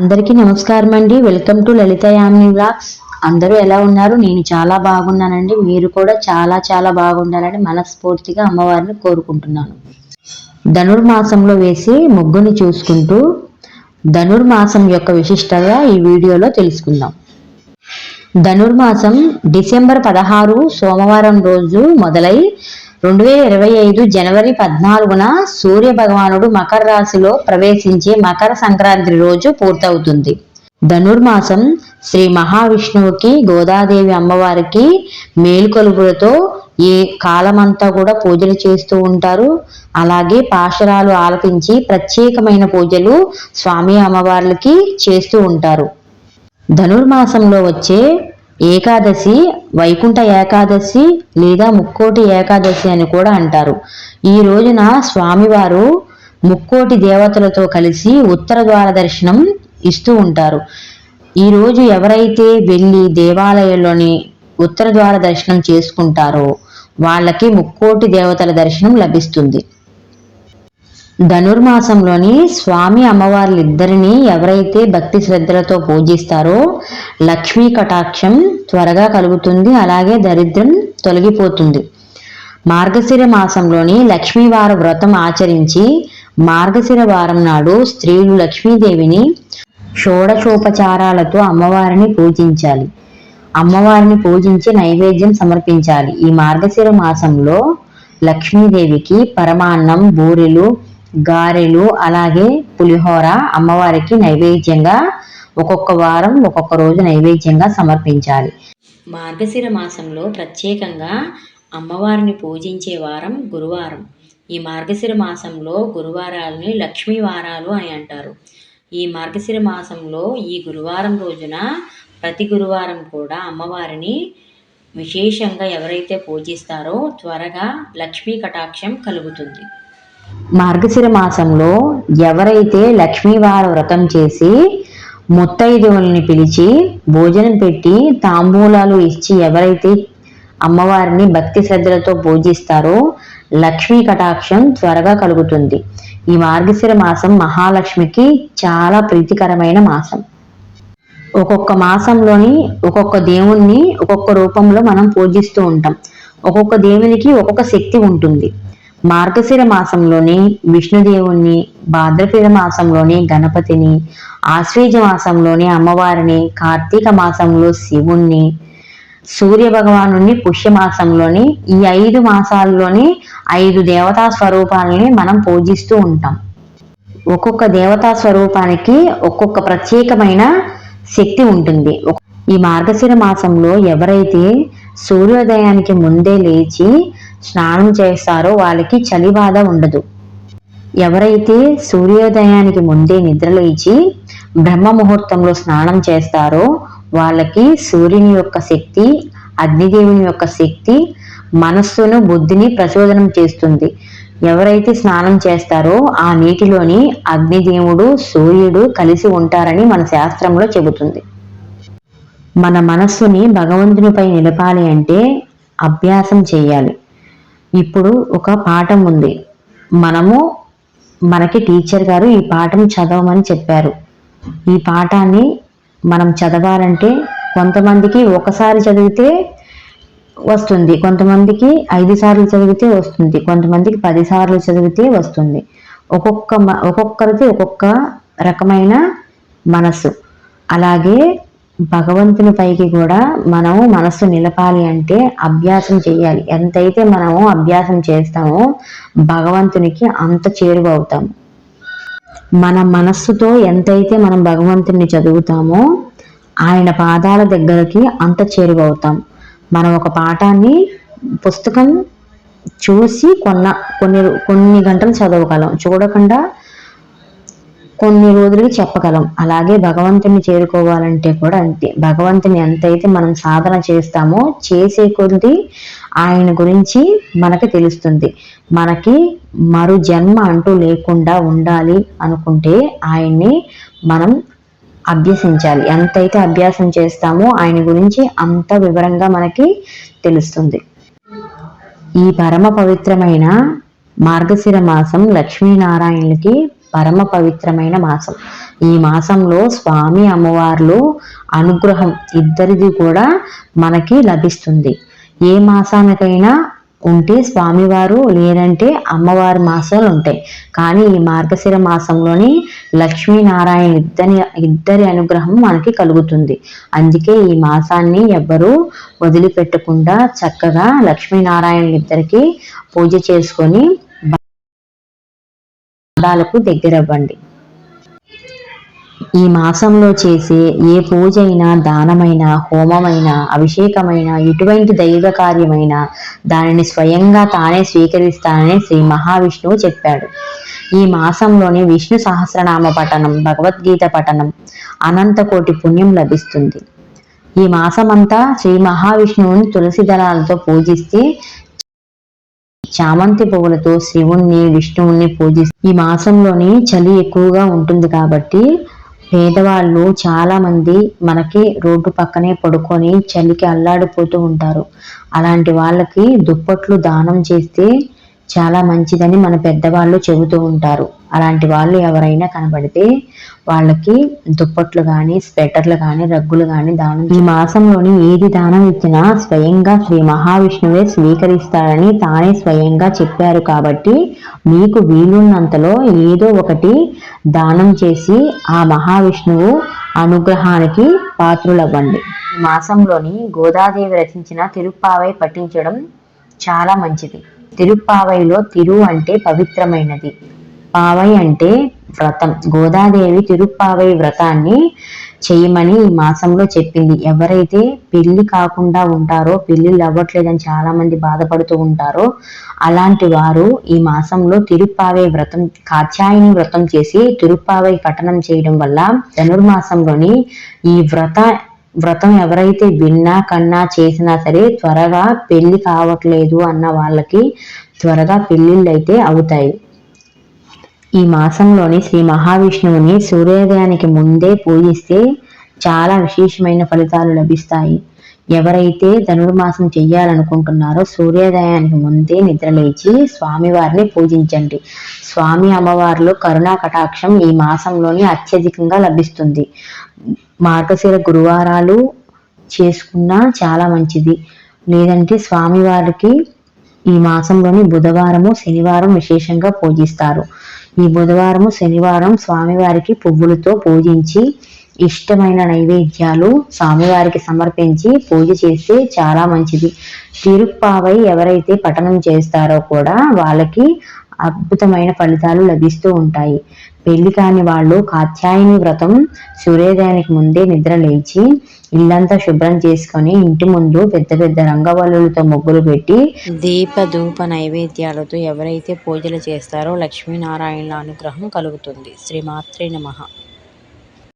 అందరికీ నమస్కారం అండి. Welcome to Lalitha Yamini blogs అందరూ ఎలా ఉన్నారు? నేను చాలా బాగున్నానండి. మీరు కూడా చాలా చాలా బాగుండాలని మనస్ఫూర్తిగా అమ్మవారిని కోరుకుంటున్నాను. ధనుర్మాసంలో వేసి ముగ్గుని చూసుకుంటూ ధనుర్మాసం యొక్క విశిష్టత ఈ వీడియోలో తెలుసుకుందాం. ధనుర్మాసం డిసెంబర్ పదహారు సోమవారం రోజు మొదలై రెండు వేల ఇరవై ఐదు జనవరి పద్నాలుగున సూర్య భగవానుడు మకర రాశిలో ప్రవేశించే మకర సంక్రాంతి రోజు పూర్తవుతుంది. ధనుర్మాసం శ్రీ మహావిష్ణువుకి గోదాదేవి అమ్మవారికి మేలుకొలుపులతో ఏ కాలమంతా కూడా పూజలు చేస్తూ ఉంటారు. అలాగే పాశరాలు ఆలపించి ప్రత్యేకమైన పూజలు స్వామి అమ్మవార్లకి చేస్తూ ఉంటారు. ధనుర్మాసంలో వచ్చే ఏకాదశి వైకుంఠ ఏకాదశి లేదా ముక్కోటి ఏకాదశి అని కూడా అంటారు. ఈ రోజున స్వామివారు ముక్కోటి దేవతలతో కలిసి ఉత్తర ద్వార దర్శనం ఇస్తూ ఉంటారు. ఈరోజు ఎవరైతే వెళ్ళి దేవాలయంలోని ఉత్తర ద్వార దర్శనం చేసుకుంటారో వాళ్ళకి ముక్కోటి దేవతల దర్శనం లభిస్తుంది. ధనుర్మాసంలోని స్వామి అమ్మవార్లిద్దరినీ ఎవరైతే భక్తి శ్రద్ధలతో పూజిస్తారో లక్ష్మీ కటాక్షం త్వరగా కలుగుతుంది అలాగే దరిద్రం తొలగిపోతుంది. మార్గశిర మాసంలోని లక్ష్మీవార వ్రతం ఆచరించి మార్గశిర వారం నాడు స్త్రీలు లక్ష్మీదేవిని షోడశోపచారాలతో అమ్మవారిని పూజించాలి. అమ్మవారిని పూజించి నైవేద్యం సమర్పించాలి. ఈ మార్గశిర మాసంలో లక్ష్మీదేవికి పరమాన్నం బూరెలు గారెలు అలాగే పులిహోర అమ్మవారికి నైవేద్యంగా ఒక్కొక్క వారం ఒక్కొక్క రోజు నైవేద్యంగా సమర్పించాలి. మార్గశిర మాసంలో ప్రత్యేకంగా అమ్మవారిని పూజించే వారం గురువారం. ఈ మార్గశిర మాసంలో గురువారాలని లక్ష్మీ వారాలు అని అంటారు. ఈ మార్గశిర మాసంలో ఈ గురువారం రోజున ప్రతి గురువారం కూడా అమ్మవారిని విశేషంగా ఎవరైతే పూజిస్తారో త్వరగా లక్ష్మీ కటాక్షం కలుగుతుంది. మార్గశిర మాసంలో ఎవరైతే లక్ష్మీవార వ్రతం చేసి ముత్తైదువుల్ని పిలిచి భోజనం పెట్టి తాంబూలాలు ఇచ్చి ఎవరైతే అమ్మవారిని భక్తి శ్రద్ధలతో పూజిస్తారో లక్ష్మీ కటాక్షం త్వరగా కలుగుతుంది. ఈ మార్గశిర మాసం మహాలక్ష్మికి చాలా ప్రీతికరమైన మాసం. ఒక్కొక్క మాసంలోని ఒక్కొక్క దేవుణ్ణి ఒక్కొక్క రూపంలో మనం పూజిస్తూ ఉంటాం. ఒక్కొక్క దేవునికి ఒక్కొక్క శక్తి ఉంటుంది. మార్గశిర మాసంలోని విష్ణుదేవుణ్ణి భాద్రపద మాసంలోని గణపతిని ఆశ్వేజ మాసంలోని అమ్మవారిని కార్తీక మాసంలో శివుణ్ణి సూర్య భగవాను పుష్యమాసంలోని ఈ ఐదు మాసాల్లోని ఐదు దేవతా స్వరూపాలని మనం పూజిస్తూ ఉంటాం. ఒక్కొక్క దేవతా స్వరూపానికి ఒక్కొక్క ప్రత్యేకమైన శక్తి ఉంటుంది. ఈ మార్గశిర మాసంలో ఎవరైతే సూర్యోదయానికి ముందే లేచి స్నానం చేస్తారో వాళ్ళకి చలి బాధ ఉండదు. ఎవరైతే సూర్యోదయానికి ముందే నిద్రలేచి బ్రహ్మ ముహూర్తంలో స్నానం చేస్తారో వాళ్ళకి సూర్యుని యొక్క శక్తి అగ్నిదేవుని యొక్క శక్తి మనస్సును బుద్ధిని ప్రచోదనం చేస్తుంది. ఎవరైతే స్నానం చేస్తారో ఆ నీటిలోని అగ్నిదేవుడు సూర్యుడు కలిసి ఉంటారని మన శాస్త్రంలో చెబుతుంది. మన మనస్సుని భగవంతునిపై నిలపాలి అంటే అభ్యాసం చేయాలి. ఇప్పుడు ఒక పాఠం ఉంది. మనము మనకి టీచర్ గారు ఈ పాఠం చదవమని చెప్పారు. ఈ పాఠాన్ని మనం చదవాలంటే కొంతమందికి ఒకసారి చదివితే వస్తుంది. కొంతమందికి ఐదు సార్లు చదివితే వస్తుంది. కొంతమందికి పది సార్లు చదివితే వస్తుంది. ఒక్కొక్క ఒక్కొక్కరిది ఒక్కొక్క రకమైన మనసు. అలాగే భగవంతుని పైకి కూడా మనము మనస్సు నిలపాలి అంటే అభ్యాసం చేయాలి. ఎంతైతే మనము అభ్యాసం చేస్తామో భగవంతునికి అంత చేరువవుతాము మన మనస్సుతో ఎంతైతే మనం భగవంతుని చదువుతామో ఆయన పాదాల దగ్గరకి అంత చేరువవుతాం. మనం ఒక పాఠాన్ని పుస్తకం చూసి కొన్న కొన్ని కొన్ని గంటలు చదవగలం. చూడకుండా కొన్ని రోజులకి చెప్పగలం. అలాగే భగవంతుని చేరుకోవాలంటే కూడా అంతే. భగవంతుని ఎంతైతే మనం సాధన చేస్తామో చేసే కొద్ది ఆయన గురించి మనకి తెలుస్తుంది. మనకి మరు జన్మ అంటూ లేకుండా ఉండాలి అనుకుంటే ఆయన్ని మనం అభ్యసించాలి. ఎంతైతే అభ్యాసం చేస్తామో ఆయన గురించి అంత వివరంగా మనకి తెలుస్తుంది. ఈ పరమ పవిత్రమైన మార్గశిర మాసం లక్ష్మీనారాయణులకి పరమ పవిత్రమైన మాసం. ఈ మాసంలో స్వామి అమ్మవార్లు అనుగ్రహం ఇద్దరిది కూడా మనకి లభిస్తుంది. ఏ మాసానికైనా ఉంటే స్వామివారు లేదంటే అమ్మవారి మాసాలు ఉంటాయి. కానీ ఈ మార్గశిర మాసంలోని లక్ష్మీనారాయణ ఇద్దరి ఇద్దరి అనుగ్రహం మనకి కలుగుతుంది. అందుకే ఈ మాసాన్ని ఎవ్వరూ వదిలిపెట్టకుండా చక్కగా లక్ష్మీనారాయణ ఇద్దరికి పూజ చేసుకొని పాదాలకు దగ్గరవ్వండి. ఈ మాసంలో చేసే ఏ పూజ అయినా దానమైన హోమమైన అభిషేకమైన ఎటువంటి దైవ కార్యమైనా దానిని స్వయంగా తానే స్వీకరిస్తానని శ్రీ మహావిష్ణువు చెప్పాడు. ఈ మాసంలోని విష్ణు సహస్రనామ పఠనం భగవద్గీత పఠనం అనంతకోటి పుణ్యం లభిస్తుంది. ఈ మాసమంతా శ్రీ మహావిష్ణువుని తులసి దళాలతో పూజిస్తే చామంతి పువ్వులతో శివుణ్ణి విష్ణువుని పూజిస్తారు ఈ మాసంలోని చలి ఎక్కువగా ఉంటుంది కాబట్టి పేదవాళ్ళు చాలా మంది మనకి రోడ్డు పక్కనే పడుకొని చలికి అల్లాడిపోతూ ఉంటారు. అలాంటి వాళ్ళకి దుప్పట్లు దానం చేస్తే చాలా మంచిదని మన పెద్దవాళ్ళు చెబుతూ ఉంటారు. అలాంటి వాళ్ళు ఎవరైనా కనబడితే వాళ్ళకి దుప్పట్లు కానీ స్వెటర్లు కానీ రగ్గులు కానీ దానం ఈ మాసంలోని ఏది దానం ఇచ్చినా స్వయంగా శ్రీ మహావిష్ణువే స్వీకరిస్తారని తానే స్వయంగా చెప్పారు కాబట్టి మీకు వీలున్నంతలో ఏదో ఒకటి దానం చేసి ఆ మహావిష్ణువు అనుగ్రహానికి పాత్రులవ్వండి. ఈ మాసంలోని గోదాదేవి రచించిన తిరుప్పావై పఠించడం చాలా మంచిది. తిరుప్పావైలో తిరు అంటే పవిత్రమైనది. పావై అంటే వ్రతం. గోదాదేవి తిరుప్పావై వ్రతాన్ని చేయమని ఈ మాసంలో చెప్పింది. ఎవరైతే పెళ్ళి కాకుండా ఉంటారో పెళ్ళిళ్ళు అవ్వట్లేదని చాలా మంది బాధపడుతూ ఉంటారో అలాంటి వారు ఈ మాసంలో తిరుప్పావై వ్రతం కాత్యాయని వ్రతం చేసి తిరుప్పావై పఠనం చేయడం వల్ల ధనుర్మాసంలోని ఈ వ్రత వ్రతం ఎవరైతే విన్నా కన్నా చేసినా సరే త్వరగా పెళ్ళి కావట్లేదు అన్న వాళ్ళకి త్వరగా పెళ్ళిళ్ళు అయితే అవుతాయి. ఈ మాసంలోని శ్రీ మహావిష్ణువుని సూర్యోదయానికి ముందే పూజిస్తే చాలా విశేషమైన ఫలితాలు లభిస్తాయి. ఎవరైతే ధనుర్మాసం చెయ్యాలనుకుంటున్నారో సూర్యోదయానికి ముందే నిద్రలేచి స్వామివారిని పూజించండి. స్వామి అమ్మవారిలో కరుణా కటాక్షం ఈ మాసంలోనే అత్యధికంగా లభిస్తుంది. మార్గశిర గురువారాలు చేసుకున్నా చాలా మంచిది. లేదంటే స్వామివారికి ఈ మాసంలోని బుధవారము శనివారం విశేషంగా పూజిస్తారు. ఈ బుధవారము శనివారం స్వామివారికి పువ్వులతో పూజించి ఇష్టమైన నైవేద్యాలు స్వామివారికి సమర్పించి పూజ చేస్తే చాలా మంచిది. తిరుప్పావై ఎవరైతే పఠనం చేస్తారో కూడా వాళ్ళకి అద్భుతమైన ఫలితాలు లభిస్తూ ఉంటాయి. పెళ్ళి కాని వాళ్ళు కాత్యాయని వ్రతం సూర్యోదయానికి ముందే నిద్ర లేచి ఇల్లంతా శుభ్రం చేసుకొని ఇంటి ముందు పెద్ద పెద్ద రంగవల్లులతో ముగ్గులు పెట్టి దీప ధూప నైవేద్యాలతో ఎవరైతే పూజలు చేస్తారో లక్ష్మీనారాయణ అనుగ్రహం కలుగుతుంది. శ్రీమాత్రే నమ.